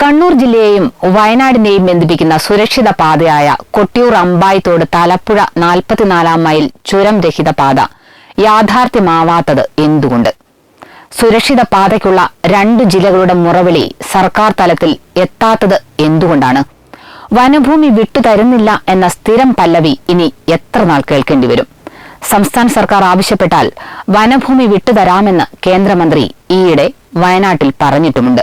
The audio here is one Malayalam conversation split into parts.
കണ്ണൂർ ജില്ലയെയും വയനാടിനെയും ബന്ധിപ്പിക്കുന്ന സുരക്ഷിത പാതയായ കൊട്ടിയൂർ അമ്പായത്തോട് തലപ്പുഴ നാൽപ്പത്തിനാലാം മൈൽ ചുരം രഹിത പാത യാഥാർത്ഥ്യമാവാത്തത് എന്തുകൊണ്ട്? സുരക്ഷിത പാതയ്ക്കുള്ള രണ്ട് ജില്ലകളുടെ മുറവിളി സർക്കാർ തലത്തിൽ എത്താത്തത് എന്തുകൊണ്ടാണ്? വനഭൂമി വിട്ടുതരുന്നില്ല എന്ന സ്ഥിരം പല്ലവി ഇനി എത്ര നാൾ കേൾക്കേണ്ടി വരും? സംസ്ഥാന സർക്കാർ ആവശ്യപ്പെട്ടാൽ വനഭൂമി വിട്ടുതരാമെന്ന് കേന്ദ്രമന്ത്രി ഈയിടെ വയനാട്ടിൽ പറഞ്ഞിട്ടുമുണ്ട്.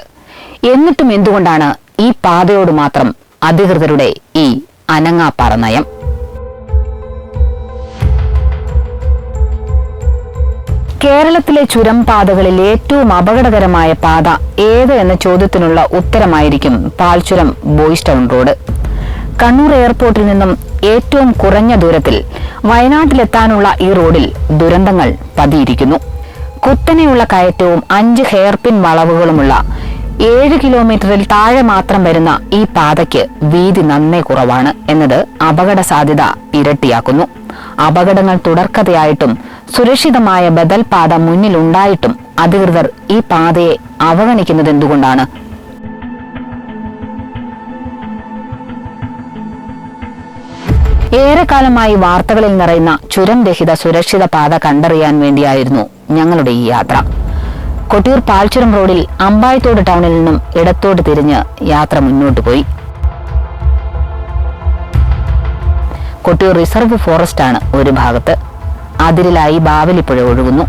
എന്നിട്ടും എന്തുകൊണ്ടാണ് ഈ പാതയോട് മാത്രം അധികൃതരുടെ ഈ അനങ്ങാപ്പാറ നയം? കേരളത്തിലെ ചുരം പാതകളിൽ ഏറ്റവും അപകടകരമായ പാത ഏത് എന്ന ചോദ്യത്തിനുള്ള ഉത്തരമായിരിക്കും Palchuram boys town road. Kannur എയർപോർട്ടിൽ നിന്നും ഏറ്റവും കുറഞ്ഞ ദൂരത്തിൽ വയനാട്ടിലെത്താനുള്ള ഈ റോഡിൽ ദുരന്തങ്ങൾ പതിയിരിക്കുന്നു. കുത്തനെയുള്ള കയറ്റവും അഞ്ച് ഹെയർപിൻ വളവുകളുമുള്ള ഏഴ് കിലോമീറ്ററിൽ താഴെ മാത്രം വരുന്ന ഈ പാതയ്ക്ക് വീതി നന്നേ കുറവാണ് എന്നത് അപകട സാധ്യത ഇരട്ടിയാക്കുന്നു. അപകടങ്ങൾ തുടർക്കഥയായിട്ടും സുരക്ഷിതമായ ബദൽ പാത മുന്നിലുണ്ടായിട്ടും അധികൃതർ ഈ പാതയെ അവഗണിക്കുന്നത് എന്തുകൊണ്ടാണ് ഏറെക്കാലമായി വാർത്തകളിൽ നിറയുന്ന ചുരം രഹിത സുരക്ഷിത പാത കണ്ടറിയാൻ വേണ്ടിയായിരുന്നു ഞങ്ങളുടെ ഈ യാത്ര. കൊട്ടിയൂർ പാൽച്ചുരം റോഡിൽ അമ്പായത്തോട് ടൗണിൽ നിന്നും ഇടത്തോട്ട് തിരിഞ്ഞ് യാത്ര മുന്നോട്ട് പോയി. കൊട്ടിയൂർ റിസർവ് ഫോറസ്റ്റ് ആണ് ഒരു ഭാഗത്ത്. അതിരിലായി ബാവലിപ്പുഴ ഒഴുകുന്നു.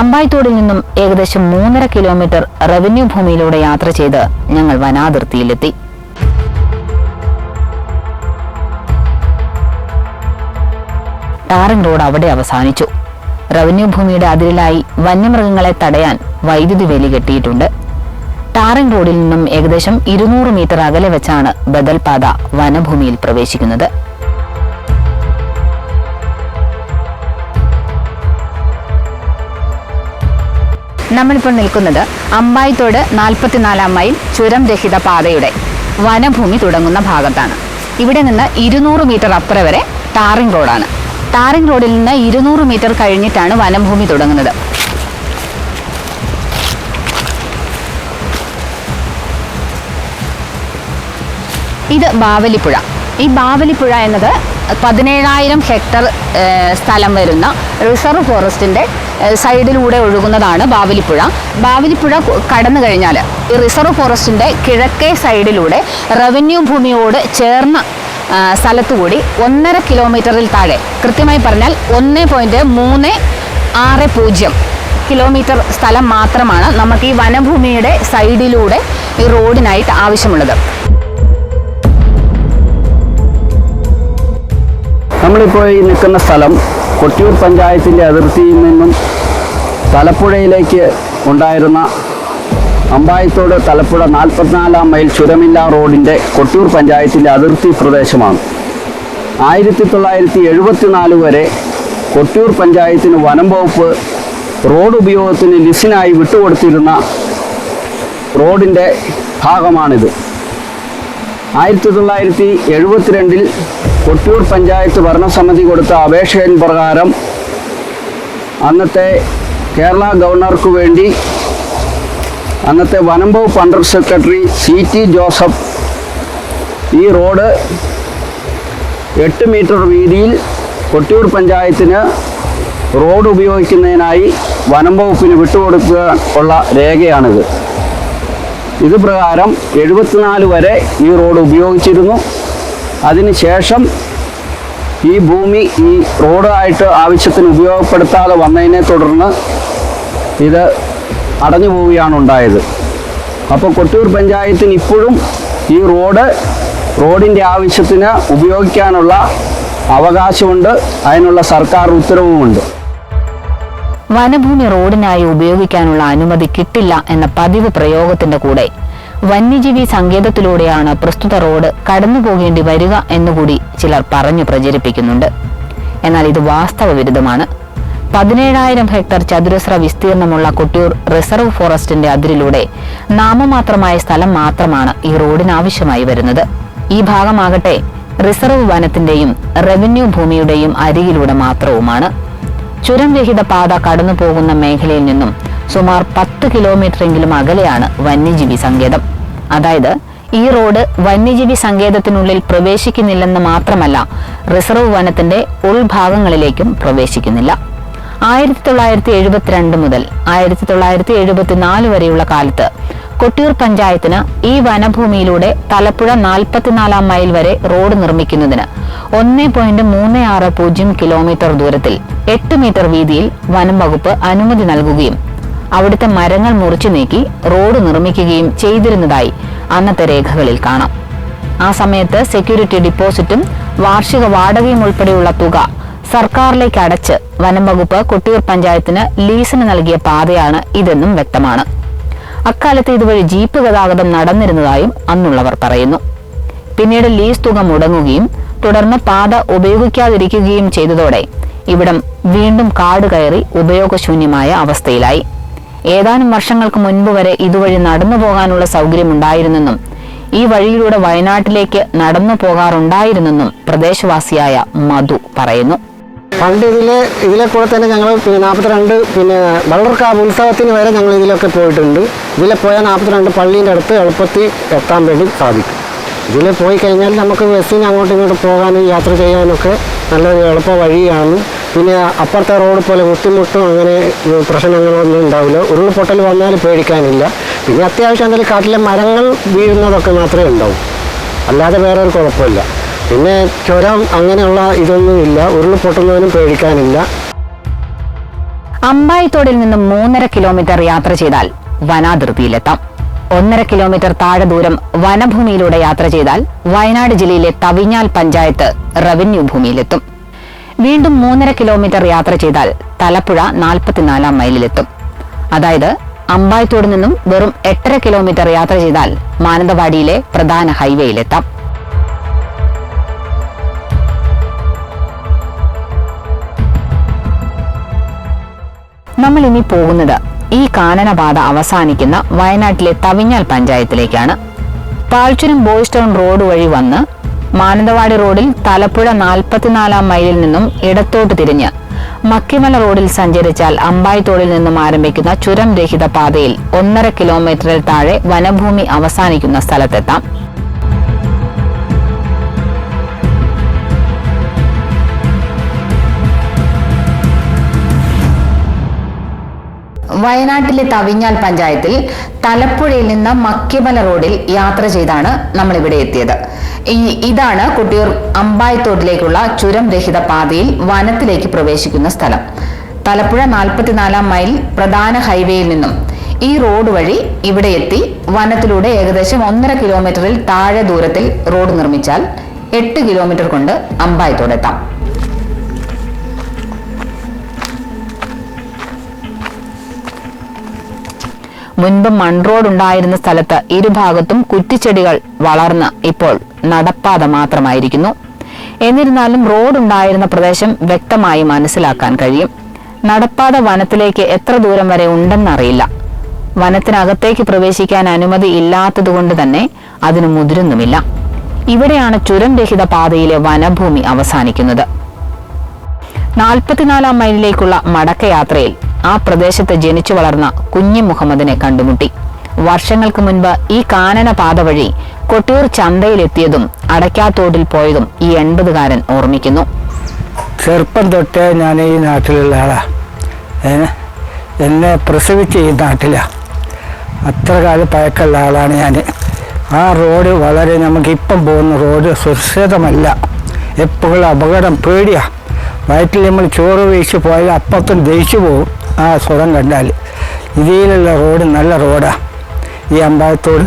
അമ്പായത്തോടിൽ നിന്നും ഏകദേശം മൂന്നര കിലോമീറ്റർ റവന്യൂ ഭൂമിയിലൂടെ യാത്ര ചെയ്ത് ഞങ്ങൾ വനാതിർത്തിയിലെത്തി. ടാറിംഗ് റോഡ് അവിടെ അവസാനിച്ചു. റവന്യൂ ഭൂമിയുടെ അതിരിലായി വന്യമൃഗങ്ങളെ തടയാൻ വൈദ്യുതി വേലി കെട്ടിയിട്ടുണ്ട്. ടാറിംഗ് റോഡിൽ നിന്നും ഏകദേശം ഇരുന്നൂറ് മീറ്റർ അകലെ വെച്ചാണ് ബദൽപാത വനഭൂമിയിൽ പ്രവേശിക്കുന്നത്. നമ്മളിപ്പോൾ നിൽക്കുന്നത് അമ്പായിത്തോട് നാൽപ്പത്തിനാലാം മൈൽ ചുരം രഹിത പാതയുടെ വനഭൂമി തുടങ്ങുന്ന ഭാഗത്താണ്. ഇവിടെ നിന്ന് ഇരുന്നൂറ് മീറ്റർ അപ്പുറം വരെ ടാറിംഗ് റോഡാണ്. ടാറിംഗ് റോഡിൽ നിന്ന് ഇരുന്നൂറ് മീറ്റർ കഴിഞ്ഞിട്ടാണ് വനഭൂമി തുടങ്ങുന്നത്. ഇത് ബാവലിപ്പുഴ. ഈ ബാവലിപ്പുഴ എന്നത് പതിനേഴായിരം ഹെക്ടർ സ്ഥലം വരുന്ന റിസർവ് ഫോറസ്റ്റിന്റെ സൈഡിലൂടെ ഒഴുകുന്നതാണ് ബാവലിപ്പുഴ. ബാവലിപ്പുഴ കടന്നു കഴിഞ്ഞാൽ ഈ റിസർവ് ഫോറസ്റ്റിന്റെ കിഴക്കേ സൈഡിലൂടെ റവന്യൂ ഭൂമിയോട് ചേർന്ന സ്ഥലത്തുകൂടി ഒന്നര കിലോമീറ്ററിൽ താഴെ. കൃത്യമായി പറഞ്ഞാൽ ഒന്ന് പോയിന്റ് മൂന്ന് ആറ് പൂജ്യം കിലോമീറ്റർ സ്ഥലം മാത്രമാണ് നമുക്ക് ഈ വനഭൂമിയുടെ സൈഡിലൂടെ ഈ റോഡിനായിട്ട് ആവശ്യമുള്ളത്. നമ്മളിപ്പോൾ ഈ നിൽക്കുന്ന സ്ഥലം കൊട്ടിയൂർ പഞ്ചായത്തിന്റെ അതിർത്തിയിൽ നിന്നും തലപ്പുഴയിലേക്ക് ഉണ്ടായിരുന്ന അമ്പായത്തോട് തലപ്പുഴ നാൽപ്പത്തിനാലാം മൈൽ ചുരമില്ല റോഡിന്റെ കൊട്ടൂർ പഞ്ചായത്തിന്റെ അതിർത്തി പ്രദേശമാണ്. ആയിരത്തി തൊള്ളായിരത്തി എഴുപത്തിനാല് വരെ കൊട്ടിയൂർ പഞ്ചായത്തിന് വനം വകുപ്പ് റോഡ് ഉപയോഗത്തിന് ലിസിനായി വിട്ടുകൊടുത്തിരുന്ന റോഡിന്റെ ഭാഗമാണിത്. ആയിരത്തി തൊള്ളായിരത്തി എഴുപത്തിരണ്ടിൽ കൊട്ടിയൂർ പഞ്ചായത്ത് ഭരണസമിതി കൊടുത്ത അപേക്ഷയിൻ പ്രകാരം അന്നത്തെ കേരള ഗവർണർക്ക് വേണ്ടി അന്നത്തെ വനം വകുപ്പ് under secretary C T Joseph ഈ റോഡ് എട്ട് മീറ്റർ വീതിയിൽ കൊട്ടിയൂർ പഞ്ചായത്തിന് റോഡ് ഉപയോഗിക്കുന്നതിനായി വനം വകുപ്പിന് വിട്ടുകൊടുക്കുക ഉള്ള രേഖയാണിത്. ഇത് പ്രകാരം എഴുപത്തിനാല് വരെ ഈ റോഡ് ഉപയോഗിച്ചിരുന്നു. അതിനുശേഷം ഈ ഭൂമി ഈ റോഡായിട്ട് ആവശ്യത്തിന് ഉപയോഗപ്പെടുത്താതെ വന്നതിനെ തുടർന്ന് ഇത് അടഞ്ഞു പോവുകയാണ് ഉണ്ടായത്. അപ്പോൾ കൊട്ടൂർ പഞ്ചായത്തിന് ഇപ്പോഴും ഈ റോഡ് റോഡിന്റെ ആവശ്യത്തിന് ഉപയോഗിക്കാനുള്ള അവകാശമുണ്ട്. അതിനുള്ള സർക്കാർ ഉത്തരവുമുണ്ട്. വനഭൂമി റോഡിനായി ഉപയോഗിക്കാനുള്ള അനുമതി കിട്ടില്ല എന്ന പതിവ് പ്രയോഗത്തിന്റെ കൂടെ വന്യജീവി സങ്കേതത്തിലൂടെയാണ് പ്രസ്തുത റോഡ് കടന്നു പോകേണ്ടി വരിക എന്നുകൂടി ചിലർ പറഞ്ഞു പ്രചരിപ്പിക്കുന്നുണ്ട്. എന്നാൽ ഇത് വാസ്തവ വിരുദ്ധമാണ്. പതിനേഴായിരം ഹെക്ടർ ചതുരശ്ര വിസ്തീർണമുള്ള കൊട്ടിയൂർ റിസർവ് ഫോറസ്റ്റിന്റെ അതിരിലൂടെ നാമമാത്രമായ സ്ഥലം മാത്രമാണ് ഈ റോഡിന് ആവശ്യമായി വരുന്നത്. ഈ ഭാഗമാകട്ടെ റിസർവ് വനത്തിന്റെയും റവന്യൂ ഭൂമിയുടെയും അരികിലൂടെ മാത്രവുമാണ്. ചുരം രഹിത പാത കടന്നു പോകുന്ന മേഖലയിൽ നിന്നും സുമാർ പത്ത് കിലോമീറ്ററെങ്കിലും അകലെയാണ് വന്യജീവി സങ്കേതം. അതായത് ഈ റോഡ് വന്യജീവി സങ്കേതത്തിനുള്ളിൽ പ്രവേശിക്കുന്നില്ലെന്ന് മാത്രമല്ല റിസർവ് വനത്തിന്റെ ഉൾഭാഗങ്ങളിലേക്കും പ്രവേശിക്കുന്നില്ല. ആയിരത്തി തൊള്ളായിരത്തി എഴുപത്തിരണ്ട് മുതൽ ആയിരത്തി തൊള്ളായിരത്തി എഴുപത്തിനാല് വരെയുള്ള കാലത്ത് കൊട്ടിയൂർ പഞ്ചായത്തിന് ഈ വനഭൂമിയിലൂടെ തലപ്പുഴ നാൽപ്പത്തിനാലാം മൈൽ വരെ റോഡ് നിർമ്മിക്കുന്നതിന് ഒന്ന് പോയിന്റ് മൂന്ന് ആറ് പൂജ്യം കിലോമീറ്റർ ദൂരത്തിൽ എട്ട് മീറ്റർ വീതിയിൽ വനം വകുപ്പ് അനുമതി നൽകുകയും അവിടുത്തെ മരങ്ങൾ മുറിച്ചു നീക്കി റോഡ് നിർമ്മിക്കുകയും ചെയ്തിരുന്നതായി അന്നത്തെ രേഖകളിൽ കാണാം. ആ സമയത്ത് സെക്യൂരിറ്റി ഡിപ്പോസിറ്റും വാർഷിക വാടകയും ഉൾപ്പെടെയുള്ള തുക സർക്കാരിലേക്ക് അടച്ച് വനം വകുപ്പ് കൊട്ടിയൂർ പഞ്ചായത്തിന് ലീസിന് നൽകിയ പാതയാണ് ഇതെന്നും വ്യക്തമാണ്. അക്കാലത്ത് ഇതുവഴി ജീപ്പ് ഗതാഗതം നടന്നിരുന്നതായും അന്നുള്ളവർ പറയുന്നു. പിന്നീട് ലീസ് തുക മുടങ്ങുകയും തുടർന്ന് പാത ഉപയോഗിക്കാതിരിക്കുകയും ചെയ്തതോടെ ഇവിടം വീണ്ടും കാട് കയറി ഉപയോഗശൂന്യമായ അവസ്ഥയിലായി. ഏതാനും വർഷങ്ങൾക്ക് മുൻപ് വരെ ഇതുവഴി നടന്നു പോകാനുള്ള സൗകര്യമുണ്ടായിരുന്നെന്നും ഈ വഴിയിലൂടെ വയനാട്ടിലേക്ക് നടന്നു പോകാറുണ്ടായിരുന്നെന്നും പ്രദേശവാസിയായ മധു പറയുന്നു. പണ്ട് ഇതിലെ ഇതിലെ കൂടെ തന്നെ ഞങ്ങൾ പിന്നെ നാൽപ്പത്തിരണ്ട് പിന്നെ വള്ളർക്കാവ് ഉത്സവത്തിന് വരെ ഞങ്ങൾ ഇതിലൊക്കെ പോയിട്ടുണ്ട്. ഇതിലെ പോയാൽ നാൽപ്പത്തിരണ്ട് പള്ളീന്റെ അടുത്ത് എളുപ്പത്തിൽ എത്താൻ വേണ്ടി സാധിക്കും. ഇതിൽ പോയി കഴിഞ്ഞാൽ നമുക്ക് ബസ്സിന് അങ്ങോട്ടും ഇങ്ങോട്ടും പോകാനും യാത്ര ചെയ്യാനൊക്കെ നല്ലൊരു എളുപ്പ വഴിയാണ്. പിന്നെ അപ്പുറത്തെ റോഡ് പോലെ ബുദ്ധിമുട്ടും അങ്ങനെ പ്രശ്നങ്ങളൊന്നും ഉണ്ടാവില്ല. ഉരുൾപൊട്ടൽ വന്നാൽ പേടിക്കാനില്ല. പിന്നെ അത്യാവശ്യം എന്തെങ്കിലും കാട്ടിലെ മരങ്ങൾ വീഴുന്നതൊക്കെ മാത്രമേ ഉണ്ടാവും. അല്ലാതെ വേറെ ഒരു കുഴപ്പമില്ല. പിന്നെ ചുരം അങ്ങനെയുള്ള ഇതൊന്നുമില്ല ഉരുൾപൊട്ടുന്നതിനും പേടിക്കാനില്ല. അമ്പായിത്തോടിൽ നിന്നും മൂന്നര കിലോമീറ്റർ യാത്ര ചെയ്താൽ വനാതിർത്തിയിലെത്താം. ഒന്നര കിലോമീറ്റർ താഴെ ദൂരം വനഭൂമിയിലൂടെ യാത്ര ചെയ്താൽ വയനാട് ജില്ലയിലെ തവിഞ്ഞാൽ പഞ്ചായത്ത് റവന്യൂ ഭൂമിയിലെത്തും. വീണ്ടും മൂന്നര കിലോമീറ്റർ യാത്ര ചെയ്താൽ തലപ്പുഴ നാൽപ്പത്തിനാലാം മൈലിലെത്തും. അതായത് അമ്പായത്തോട് നിന്നും വെറും എട്ടര കിലോമീറ്റർ യാത്ര ചെയ്താൽ മാനന്തവാടിയിലെ പ്രധാന ഹൈവേയിലെത്താം. നമ്മൾ ഇനി പോകുന്നത് ഈ കാനനപാത അവസാനിക്കുന്ന വയനാട്ടിലെ തവിഞ്ഞാൽ പഞ്ചായത്തിലേക്കാണ്. പാൽച്ചുരം ബോയ്സ് ടൗൺ റോഡ് വഴി വന്ന് മാനന്തവാടി റോഡിൽ തലപ്പുഴ നാൽപ്പത്തിനാലാം മൈലിൽ നിന്നും ഇടത്തോട്ട് തിരിഞ്ഞ് മക്കിമല റോഡിൽ സഞ്ചരിച്ചാൽ അമ്പായിത്തോടിൽ നിന്നും ആരംഭിക്കുന്ന ചുരം രഹിത പാതയിൽ ഒന്നര കിലോമീറ്ററിൽ താഴെ വനഭൂമി അവസാനിക്കുന്ന സ്ഥലത്തെത്താം. വയനാട്ടിലെ തവിഞ്ഞാൽ പഞ്ചായത്തിൽ തലപ്പുഴയിൽ നിന്ന് മക്കിമല റോഡിൽ യാത്ര ചെയ്താണ് നമ്മൾ ഇവിടെ എത്തിയത് ഇതാണ് കുട്ടിയൂർ അമ്പായത്തോട്ടിലേക്കുള്ള ചുരം രഹിത പാതയിൽ വനത്തിലേക്ക് പ്രവേശിക്കുന്ന സ്ഥലം. തലപ്പുഴ നാൽപ്പത്തിനാലാം മൈൽ പ്രധാന ഹൈവേയിൽ നിന്നും ഈ റോഡ് വഴി ഇവിടെ എത്തി വനത്തിലൂടെ ഏകദേശം ഒന്നര കിലോമീറ്ററിൽ താഴെ ദൂരത്തിൽ റോഡ് നിർമ്മിച്ചാൽ എട്ട് കിലോമീറ്റർ കൊണ്ട് അമ്പായത്തോടെത്താം. മുൻപ് മൺറോഡ് ഉണ്ടായിരുന്ന സ്ഥലത്ത് ഇരുഭാഗത്തും കുറ്റിച്ചെടികൾ വളർന്ന് ഇപ്പോൾ നടപ്പാത മാത്രമായിരിക്കുന്നു. എന്നിരുന്നാലും റോഡ് ഉണ്ടായിരുന്ന പ്രദേശം വ്യക്തമായി മനസ്സിലാക്കാൻ കഴിയും. നടപ്പാത വനത്തിലേക്ക് എത്ര ദൂരം വരെ ഉണ്ടെന്നറിയില്ല. വനത്തിനകത്തേക്ക് പ്രവേശിക്കാൻ അനുമതി ഇല്ലാത്തതുകൊണ്ട് തന്നെ അതിന് മുതിരുന്നുമില്ല. ഇവിടെയാണ് ചുരം രഹിത പാതയിലെ വനഭൂമി അവസാനിക്കുന്നത്. നാൽപ്പത്തിനാലാം മൈലിലേക്കുള്ള മടക്കയാത്രയിൽ ആ പ്രദേശത്ത് ജനിച്ചു വളർന്ന കുഞ്ഞി മുഹമ്മദിനെ കണ്ടുമുട്ടി. വർഷങ്ങൾക്ക് മുൻപ് ഈ കാനന പാത വഴി കൊട്ടിയൂർ ചന്തയിലെത്തിയതും അടയ്ക്കാത്തോടിൽ പോയതും ഈ എൺപതുകാരൻ ഓർമ്മിക്കുന്നു. ചെറുപ്പം തൊട്ടേ ഞാൻ ഈ നാട്ടിലുള്ള ആളാ. എന്നെ പ്രസവിച്ച ഈ നാട്ടിലാണ് അത്ര കാലം പഴക്കമുള്ള ആളാണ് ഞാൻ ആ റോഡ് വളരെ നമുക്ക് നമുക്കിപ്പം പോകുന്ന റോഡ് സുരക്ഷിതമല്ല. എപ്പോഴും അപകടം പേടിയാണ് വയറ്റിൽ നമ്മൾ ചോറ് വീഴ്ച പോയാൽ അപ്പത്തും ദഹിച്ചു പോകും ആ സ്വരം കണ്ടാൽ ഇതിലുള്ള റോഡ് നല്ല റോഡാണ് ഈ അമ്പായത്തോട്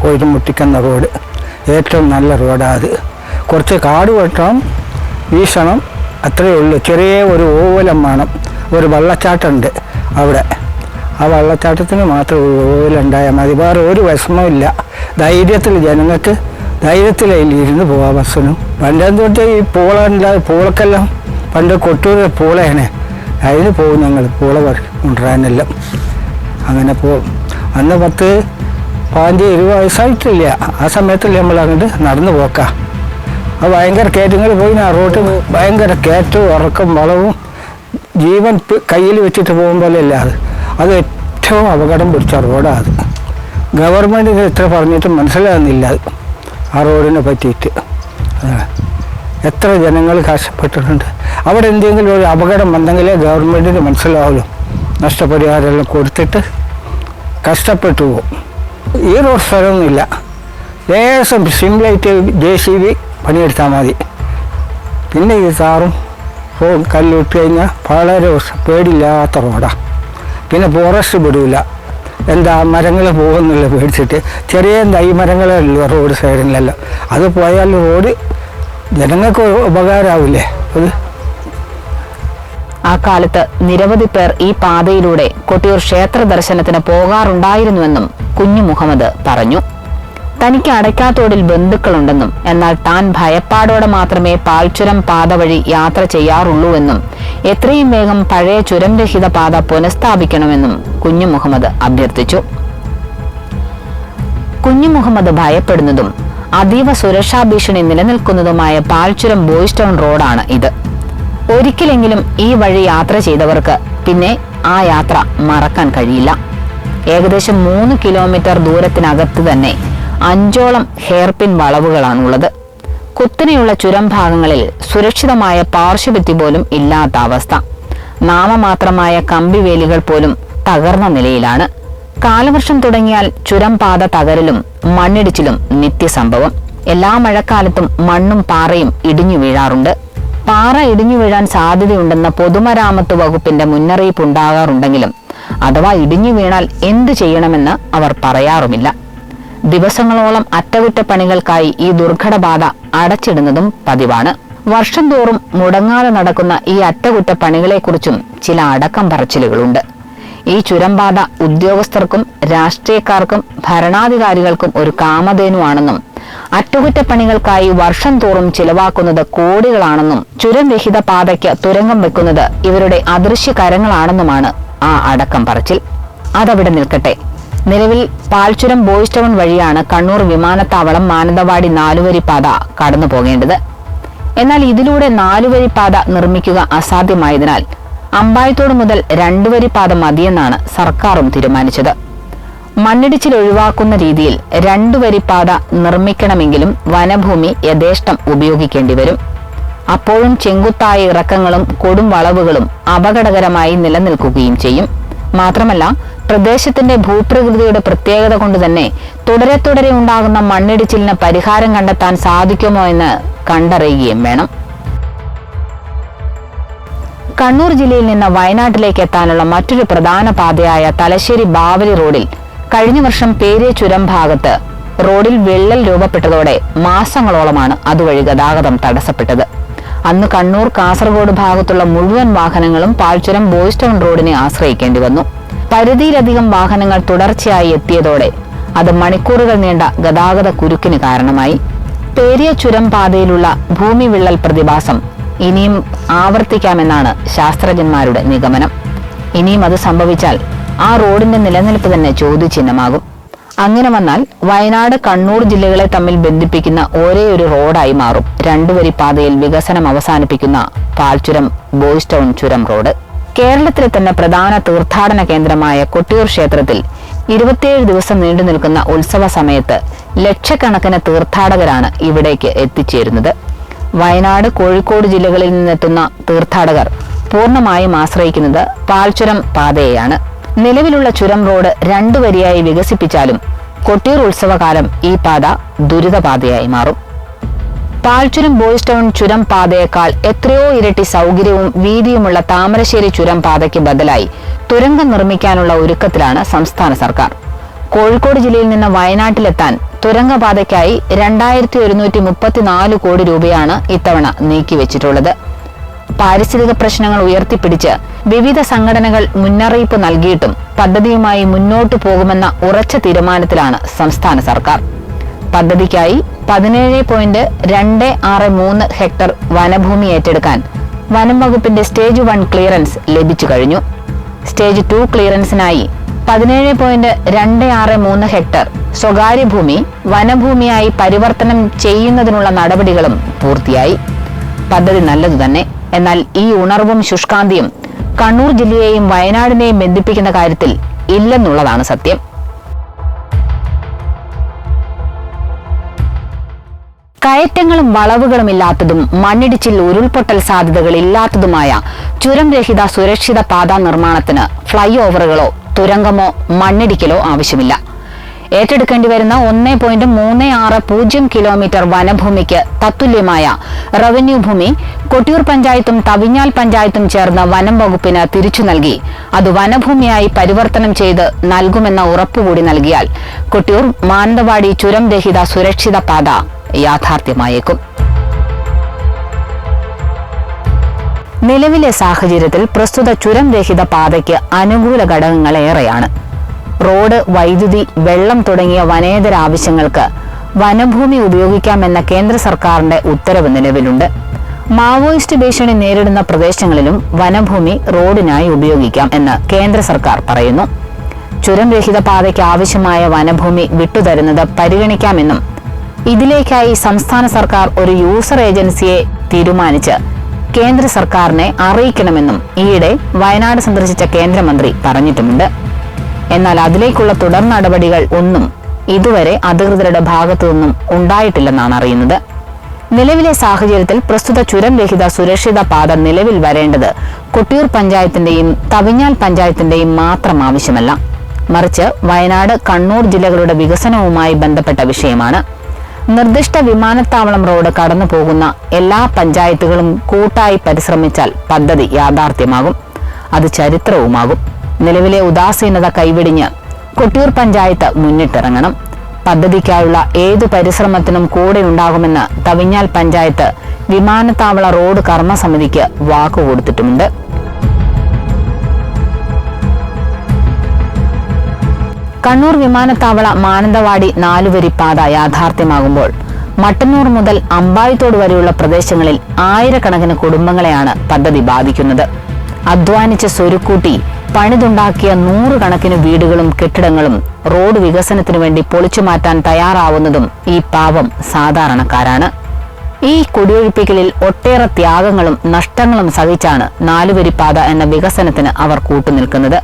പോയിട്ട് മുട്ടിക്കുന്ന റോഡ് ഏറ്റവും നല്ല റോഡാണ് അത്. കുറച്ച് കാട് വെട്ടണം വീശണം അത്രയേ ഉള്ളൂ. ചെറിയ ഒരു ഓവലം വേണം. ഒരു വെള്ളച്ചാട്ടമുണ്ട് അവിടെ. ആ വള്ളച്ചാട്ടത്തിന് മാത്രം ഒരു ഓവലുണ്ടായാൽ മതി. വേറെ ഒരു വിഷമമില്ല ധൈര്യത്തിൽ ജനങ്ങൾക്ക് ധൈര്യത്തിൽ അതിൽ ഇരുന്ന് പോവാം ബസ്സിനും. പണ്ടെന്ന് തൊട്ട് ഈ പൂള പൂളക്കെല്ലാം പണ്ട് കൊട്ടൂർ പൂളയാണ്. അതിന് പോകും ഞങ്ങൾ. പൂള കൊണ്ടുവരാനെല്ലാം. അങ്ങനെ പോകും. അന്ന് പത്ത് പതിനഞ്ച് ഇരുപത് വയസ്സായിട്ടില്ല. ആ സമയത്തല്ലേ നമ്മൾ അങ്ങോട്ട് നടന്നു പോക്കാം. ആ ഭയങ്കര കയറ്റങ്ങൾ പോയി ആ റോട്ട് ഭയങ്കര കയറ്റവും ഉറക്കം വളവും ജീവൻ കയ്യിൽ വെച്ചിട്ട് പോകും പോലെ അല്ല അത്. അത് ഏറ്റവും അപകടം പിടിച്ച റോഡാണ് ഗവൺമെന്റിന് എത്ര പറഞ്ഞിട്ട് മനസ്സിലാകുന്നില്ല അത്. ആ റോഡിനെ പറ്റിയിട്ട്. എത്ര ജനങ്ങൾ കഷ്ടപ്പെട്ടിട്ടുണ്ട്. അവിടെ എന്തെങ്കിലും ഒരു അപകടം വന്നെങ്കിലേ ഗവൺമെന്റിന് മനസ്സിലാവുള്ളൂ. നഷ്ടപരിഹാരമെല്ലാം കൊടുത്തിട്ട് കഷ്ടപ്പെട്ടു പോകും. ഈ റോഡ് സ്ഥലമൊന്നുമില്ല. ലേശം സിംലൈറ്റ് ജെ സി ബി പണിയെടുത്താൽ മതി. പിന്നെ ഈ സാറും റോ കല്ലിട്ട് കഴിഞ്ഞാൽ വളരെ പേടില്ലാത്ത റോഡാണ് പിന്നെ ഫോറസ്റ്റ് വിടില്ല എന്താ മരങ്ങൾ പോകുന്നില്ല പേടിച്ചിട്ട്? ചെറിയ തൈ മരങ്ങളേ റോഡ് സൈഡിലെല്ലാം. അത് പോയാൽ റോഡ് ജനങ്ങൾക്ക് ഉപകാരമാവില്ലേ? അത് ആ കാലത്ത് നിരവധി പേർ ഈ പാതയിലൂടെ കൊട്ടിയൂർ ക്ഷേത്ര ദർശനത്തിന് പോകാറുണ്ടായിരുന്നുവെന്നും കുഞ്ഞു മുഹമ്മദ് പറഞ്ഞു. തനിക്ക് അടയ്ക്കാത്തോടിൽ ബന്ധുക്കളുണ്ടെന്നും എന്നാൽ താൻ ഭയപ്പാടോടെ മാത്രമേ പാൽച്ചുരം പാത വഴി യാത്ര ചെയ്യാറുള്ളൂവെന്നും എത്രയും വേഗം പഴയ ചുരം രഹിത പാത പുനഃസ്ഥാപിക്കണമെന്നും കുഞ്ഞു മുഹമ്മദ് അഭ്യർത്ഥിച്ചു. കുഞ്ഞു മുഹമ്മദ് ഭയപ്പെടുന്നതും അതീവ സുരക്ഷാ ഭീഷണി നിലനിൽക്കുന്നതുമായ പാൽച്ചുരം ബോയ്സ് ടൗൺ റോഡാണ് ഇത്. ഒരിക്കലെങ്കിലും ഈ വഴി യാത്ര ചെയ്തവർക്ക് പിന്നെ ആ യാത്ര മറക്കാൻ കഴിയില്ല. ഏകദേശം മൂന്ന് കിലോമീറ്റർ ദൂരത്തിനകത്ത് തന്നെ അഞ്ചോളം ഹെയർപിൻ വളവുകളാണുള്ളത്. കുത്തനെയുള്ള ചുരം ഭാഗങ്ങളിൽ സുരക്ഷിതമായ പാർശ്വഭിത്തി പോലും ഇല്ലാത്ത അവസ്ഥ. നാമമാത്രമായ കമ്പിവേലികൾ പോലും തകർന്ന നിലയിലാണ്. കാലവർഷം തുടങ്ങിയാൽ ചുരം പാത തകരലും മണ്ണിടിച്ചിലും നിത്യസംഭവം. എല്ലാ മഴക്കാലത്തും മണ്ണും പാറയും ഇടിഞ്ഞു വീഴാറുണ്ട്. പാറ ഇടിഞ്ഞു വീഴാൻ സാധ്യതയുണ്ടെന്ന പൊതുമരാമത്ത് വകുപ്പിന്റെ മുന്നറിയിപ്പ് ഉണ്ടാകാറുണ്ടെങ്കിലും അഥവാ ഇടിഞ്ഞു വീണാൽ എന്തു ചെയ്യണമെന്ന് അവർ പറയാറുമില്ല. ദിവസങ്ങളോളം അറ്റകുറ്റപ്പണികൾക്കായി ഈ ദുർഘടബാധ അടച്ചിടുന്നതും പതിവാണ്. വർഷം തോറും മുടങ്ങാതെ നടക്കുന്ന ഈ അറ്റകുറ്റപ്പണികളെക്കുറിച്ചും ചില അടക്കം പറച്ചിലുകളുണ്ട്. ഈ ചുരംബാധ ഉദ്യോഗസ്ഥർക്കും രാഷ്ട്രീയക്കാർക്കും ഭരണാധികാരികൾക്കും ഒരു കാമധേനുവാണെന്നും അറ്റകുറ്റപ്പണികൾക്കായി വർഷം തോറും ചിലവാക്കുന്നത് കോടികളാണെന്നും ചുരം രഹിത പാതയ്ക്ക് തുരങ്കം വെക്കുന്നത് ഇവരുടെ അദൃശ്യ കരങ്ങളാണെന്നുമാണ് ആ അടക്കം പറച്ചിൽ. അതവിടെ നിൽക്കട്ടെ. നിലവിൽ പാൽച്ചുരം ബോയ്സ് ടൗൺ വഴിയാണ് കണ്ണൂർ വിമാനത്താവളം മാനന്തവാടി നാലുവരി പാത കടന്നു പോകേണ്ടത്. എന്നാൽ ഇതിലൂടെ നാലുവരി പാത നിർമ്മിക്കുക അസാധ്യമായതിനാൽ അമ്പായത്തോട് മുതൽ രണ്ടുവരി പാത മതിയെന്നാണ് സർക്കാരും തീരുമാനിച്ചത്. മണ്ണിടിച്ചിൽ ഒഴിവാക്കുന്ന രീതിയിൽ രണ്ടുവരി പാത നിർമ്മിക്കണമെങ്കിലും വനഭൂമി യഥേഷ്ടം ഉപയോഗിക്കേണ്ടി വരും. അപ്പോഴും ചെങ്കുത്തായ ഇറക്കങ്ങളും കൊടും വളവുകളും അപകടകരമായി നിലനിൽക്കുകയും ചെയ്യും. മാത്രമല്ല പ്രദേശത്തിന്റെ ഭൂപ്രകൃതിയുടെ പ്രത്യേകത കൊണ്ട് തന്നെ തുടരെ തുടരെ ഉണ്ടാകുന്ന മണ്ണിടിച്ചിലിന് പരിഹാരം കണ്ടെത്താൻ സാധിക്കുമോ എന്ന് കണ്ടറിയുകയും വേണം. കണ്ണൂർ ജില്ലയിൽ നിന്ന് വയനാട്ടിലേക്ക് എത്താനുള്ള മറ്റൊരു പ്രധാന പാതയായ തലശ്ശേരി ബാവലി റോഡിൽ കഴിഞ്ഞ വർഷം പേരെ ചുരം ഭാഗത്ത് റോഡിൽ വിള്ളൽ രൂപപ്പെട്ടതോടെ മാസങ്ങളോളമാണ് അതുവഴി ഗതാഗതം തടസ്സപ്പെട്ടത്. അന്ന് കണ്ണൂർ കാസർഗോഡ് ഭാഗത്തുള്ള മുഴുവൻ വാഹനങ്ങളും പാൽച്ചുരം ബോയ്സ് ടൗൺ റോഡിനെ ആശ്രയിക്കേണ്ടി വന്നു. പരിധിയിലധികം വാഹനങ്ങൾ തുടർച്ചയായി എത്തിയതോടെ അത് മണിക്കൂറുകൾ നീണ്ട ഗതാഗത കുരുക്കിന് കാരണമായി. പേരിയ ചുരം പാതയിലുള്ള ഭൂമി വിള്ളൽ പ്രതിഭാസം ഇനിയും ആവർത്തിക്കാമെന്നാണ് ശാസ്ത്രജ്ഞന്മാരുടെ നിഗമനം. ഇനിയും അത് സംഭവിച്ചാൽ ആ റോഡിന്റെ നിലനിൽപ്പ് തന്നെ ചോദ്യചിഹ്നമാകും. അങ്ങനെ വന്നാൽ വയനാട് കണ്ണൂർ ജില്ലകളെ തമ്മിൽ ബന്ധിപ്പിക്കുന്ന ഒരേ ഒരു റോഡായി മാറും. രണ്ടുവരി പാതയിൽ വികസനം അവസാനിപ്പിക്കുന്ന പാൽച്ചുരം ബോയ്സ് ടൗൺ ചുരം റോഡ്. കേരളത്തിലെ തന്നെ പ്രധാന തീർത്ഥാടന കേന്ദ്രമായ കൊട്ടിയൂർ ക്ഷേത്രത്തിൽ ഇരുപത്തിയേഴ് ദിവസം നീണ്ടു നിൽക്കുന്ന ഉത്സവ സമയത്ത് ലക്ഷക്കണക്കിന് തീർത്ഥാടകരാണ് ഇവിടേക്ക് എത്തിച്ചേരുന്നത്. വയനാട് കോഴിക്കോട് ജില്ലകളിൽ നിന്നെത്തുന്ന തീർത്ഥാടകർ പൂർണമായും ആശ്രയിക്കുന്നത് പാൽച്ചുരം പാതയെയാണ്. നിലവിലുള്ള ചുരം റോഡ് രണ്ടു വരിയായി വികസിപ്പിച്ചാലും കൊട്ടിയൂർ ഉത്സവകാലം ഈ പാത ദുരിതപാതയായി മാറും. പാൽച്ചുരം ബോയ്സ് ടൗൺ ചുരം പാതയേക്കാൾ എത്രയോ ഇരട്ടി സൗകര്യവും വീതിയുമുള്ള താമരശ്ശേരി ചുരം പാതയ്ക്ക് ബദലായി തുരങ്കം നിർമ്മിക്കാനുള്ള ഒരുക്കത്തിലാണ് സംസ്ഥാന സർക്കാർ. കോഴിക്കോട് ജില്ലയിൽ നിന്ന് വയനാട്ടിലെത്താൻ തുരങ്കപാതയ്ക്കായി രണ്ടായിരത്തി ഒരുന്നൂറ്റി മുപ്പത്തിനാല് കോടി രൂപയാണ് ഇത്തവണ നീക്കിവെച്ചിട്ടുള്ളത്. പാരിസ്ഥിതിക പ്രശ്നങ്ങൾ ഉയർത്തിപ്പിടിച്ച് വിവിധ സംഘടനകൾ മുന്നറിയിപ്പ് നൽകിയിട്ടും പദ്ധതിയുമായി മുന്നോട്ടു പോകുമെന്ന ഉറച്ച തീരുമാനത്തിലാണ് സംസ്ഥാന സർക്കാർ. പദ്ധതിക്കായി പതിനേഴ് പോയിന്റ് രണ്ട് ആറ് മൂന്ന് ഹെക്ടർ വനഭൂമി ഏറ്റെടുക്കാൻ വനം വകുപ്പിന്റെ സ്റ്റേജ് വൺ ക്ലിയറൻസ് ലഭിച്ചു കഴിഞ്ഞു. സ്റ്റേജ് ടു ക്ലിയറൻസിനായി പതിനേഴ് പോയിന്റ് രണ്ട് ആറ് മൂന്ന് ഹെക്ടർ സ്വകാര്യ ഭൂമി വനഭൂമിയായി പരിവർത്തനം ചെയ്യുന്നതിനുള്ള നടപടികളും പൂർത്തിയായി. പദ്ധതി നല്ലതു തന്നെ എന്നാൽ ഈ ഉണർവും ശുഷ്കാന്തിയും കണ്ണൂർ ജില്ലയെയും വയനാടിനെയും ബന്ധിപ്പിക്കുന്ന കാര്യത്തിൽ ഇല്ലെന്നുള്ളതാണ് സത്യം. കയറ്റങ്ങളും വളവുകളും ഇല്ലാത്തതും മണ്ണിടിച്ചിൽ ഉരുൾപൊട്ടൽ സാധ്യതകൾ ഇല്ലാത്തതുമായ ചുരം രഹിത സുരക്ഷിത പാത നിർമ്മാണത്തിന് ഫ്ലൈ ഓവറുകളോ തുരങ്കമോ മണ്ണിടിക്കലോ ആവശ്യമില്ല. ഏറ്റെടുക്കേണ്ടി വരുന്ന ഒന്ന് പോയിന്റ് മൂന്ന് ആറ് പൂജ്യം കിലോമീറ്റർ വനഭൂമിക്ക് തത്തുല്യമായ റവന്യൂ ഭൂമി കൊട്ടിയൂർ പഞ്ചായത്തും തവിഞ്ഞാൽ പഞ്ചായത്തും ചേർന്ന് വനം വകുപ്പിന് തിരിച്ചു നൽകി. അത് വനഭൂമിയായി പരിവർത്തനം ചെയ്ത് നൽകുമെന്ന ഉറപ്പുകൂടി നൽകിയാൽ കൊട്ടിയൂർ മാനന്തവാടി ചുരം രഹിത സുരക്ഷിത പാത യാഥാർത്ഥ്യമായേക്കും. നിലവിലെ സാഹചര്യത്തിൽ പ്രസ്തുത ചുരം രഹിത പാതയ്ക്ക് അനുകൂല ഘടകങ്ങൾ ഏറെയാണ് റോഡ് വൈദ്യുതി വെള്ളം തുടങ്ങിയ വനേതര ആവശ്യങ്ങൾക്ക് വനഭൂമി ഉപയോഗിക്കാമെന്ന കേന്ദ്ര സർക്കാരിന്റെ ഉത്തരവ് നിലവിലുണ്ട്. മാവോയിസ്റ്റ് ഭീഷണി നേരിടുന്ന പ്രദേശങ്ങളിലും വനഭൂമി റോഡിനായി ഉപയോഗിക്കാം എന്ന് കേന്ദ്ര സർക്കാർ പറയുന്നു. ചുരം രഹിത പാതയ്ക്ക് ആവശ്യമായ വനഭൂമി വിട്ടുതരുന്നത് പരിഗണിക്കാമെന്നും ഇതിലേക്കായി സംസ്ഥാന സർക്കാർ ഒരു യൂസർ ഏജൻസിയെ തീരുമാനിച്ച് കേന്ദ്ര സർക്കാരിനെ അറിയിക്കണമെന്നും ഈയിടെ വയനാട് സന്ദർശിച്ച കേന്ദ്രമന്ത്രി പറഞ്ഞിട്ടുമുണ്ട്. എന്നാൽ അതിലേക്കുള്ള തുടർ നടപടികൾ ഒന്നും ഇതുവരെ അധികൃതരുടെ ഭാഗത്തു നിന്നും ഉണ്ടായിട്ടില്ലെന്നാണ് അറിയുന്നത്. നിലവിലെ സാഹചര്യത്തിൽ പ്രസ്തുത ചുരം രഹിത സുരക്ഷിത പാത നിലവിൽ വരേണ്ടത് കൊട്ടിയൂർ പഞ്ചായത്തിന്റെയും തവിഞ്ഞാൽ പഞ്ചായത്തിന്റെയും മാത്രം ആവശ്യമല്ല. മറിച്ച് വയനാട് കണ്ണൂർ ജില്ലകളുടെ വികസനവുമായി ബന്ധപ്പെട്ട വിഷയമാണ്. നിർദ്ദിഷ്ട വിമാനത്താവളം റോഡ് കടന്നു പോകുന്ന എല്ലാ പഞ്ചായത്തുകളും കൂട്ടായി പരിശ്രമിച്ചാൽ പദ്ധതി യാഥാർത്ഥ്യമാകും. അത് ചരിത്രവുമാകും. നിലവിലെ ഉദാസീനത കൈവിടിഞ്ഞ് കൊട്ടിയൂർ പഞ്ചായത്ത് മുന്നിട്ടിറങ്ങണം. പദ്ധതിക്കായുള്ള ഏതു പരിശ്രമത്തിനും കൂടെ ഉണ്ടാകുമെന്ന് തവിഞ്ഞാൽ പഞ്ചായത്ത് വിമാനത്താവള റോഡ് കർമ്മസമിതിക്ക് വാക്കുകൊടുത്തിട്ടുമുണ്ട് കണ്ണൂർ വിമാനത്താവള മാനന്തവാടി നാലുവരി പാത യാഥാർത്ഥ്യമാകുമ്പോൾ മട്ടന്നൂർ മുതൽ അമ്പായത്തോട് വരെയുള്ള പ്രദേശങ്ങളിൽ ആയിരക്കണക്കിന് കുടുംബങ്ങളെയാണ് പദ്ധതി ബാധിക്കുന്നത്. അധ്വാനിച്ച് സ്വരുക്കൂട്ടി പണിതുണ്ടാക്കിയ നൂറുകണക്കിന് വീടുകളും കെട്ടിടങ്ങളും റോഡ് വികസനത്തിനു വേണ്ടി പൊളിച്ചു മാറ്റാൻ തയ്യാറാവുന്നതും ഈ പാവം സാധാരണക്കാരാണ്. ഈ കുടിയൊഴിപ്പിക്കലിൽ ഒട്ടേറെ ത്യാഗങ്ങളും നഷ്ടങ്ങളും സഹിച്ചാണ് നാലുവരിപ്പാത എന്ന വികസനത്തിന് അവർ കൂട്ടുനിൽക്കുന്നത്.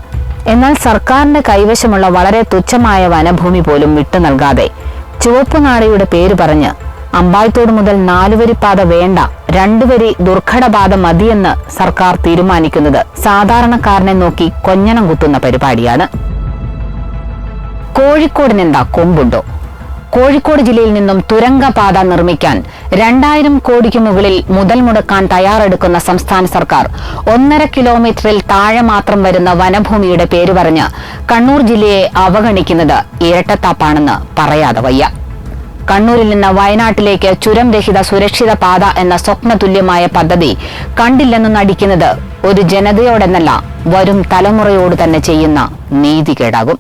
എന്നാൽ സർക്കാരിന്റെ കൈവശമുള്ള വളരെ തുച്ഛമായ വനഭൂമി പോലും വിട്ടു നൽകാതെ ചുവപ്പുനാടയുടെ പേര് പറഞ്ഞ് അമ്പായത്തോട് മുതൽ നാലുവരിപ്പാത വേണ്ട രണ്ടുവരി ദുർഘടബാധ മതിയെന്ന് സർക്കാർ തീരുമാനിക്കുന്നത് സാധാരണക്കാരനെ നോക്കി കൊഞ്ഞണം കുത്തുന്ന പരിപാടിയാണ്. കോഴിക്കോടിനെന്താ കൊമ്പുണ്ടോ? കോഴിക്കോട് ജില്ലയിൽ നിന്നും തുരങ്കപാത നിർമ്മിക്കാൻ രണ്ടായിരം കോടിക്ക് മുകളിൽ മുതൽ മുടക്കാൻ തയ്യാറെടുക്കുന്ന സംസ്ഥാന സർക്കാർ ഒന്നര കിലോമീറ്ററിൽ താഴെ മാത്രം വരുന്ന വനഭൂമിയുടെ പേര് പറഞ്ഞ് കണ്ണൂർ ജില്ലയെ അവഗണിക്കുന്നത് ഇരട്ടത്താപ്പാണെന്ന് പറയാതെ വയ്യ. കണ്ണൂരിൽ നിന്ന് വയനാട്ടിലേക്ക് ചുരം രഹിത സുരക്ഷിത പാത എന്ന സ്വപ്നതുല്യമായ പദ്ധതി കണ്ടില്ലെന്ന് നടിക്കുന്നത് ഒരു ജനതയോടെന്നല്ല വരും തലമുറയോട് തന്നെ ചെയ്യുന്ന നീതികേടാകും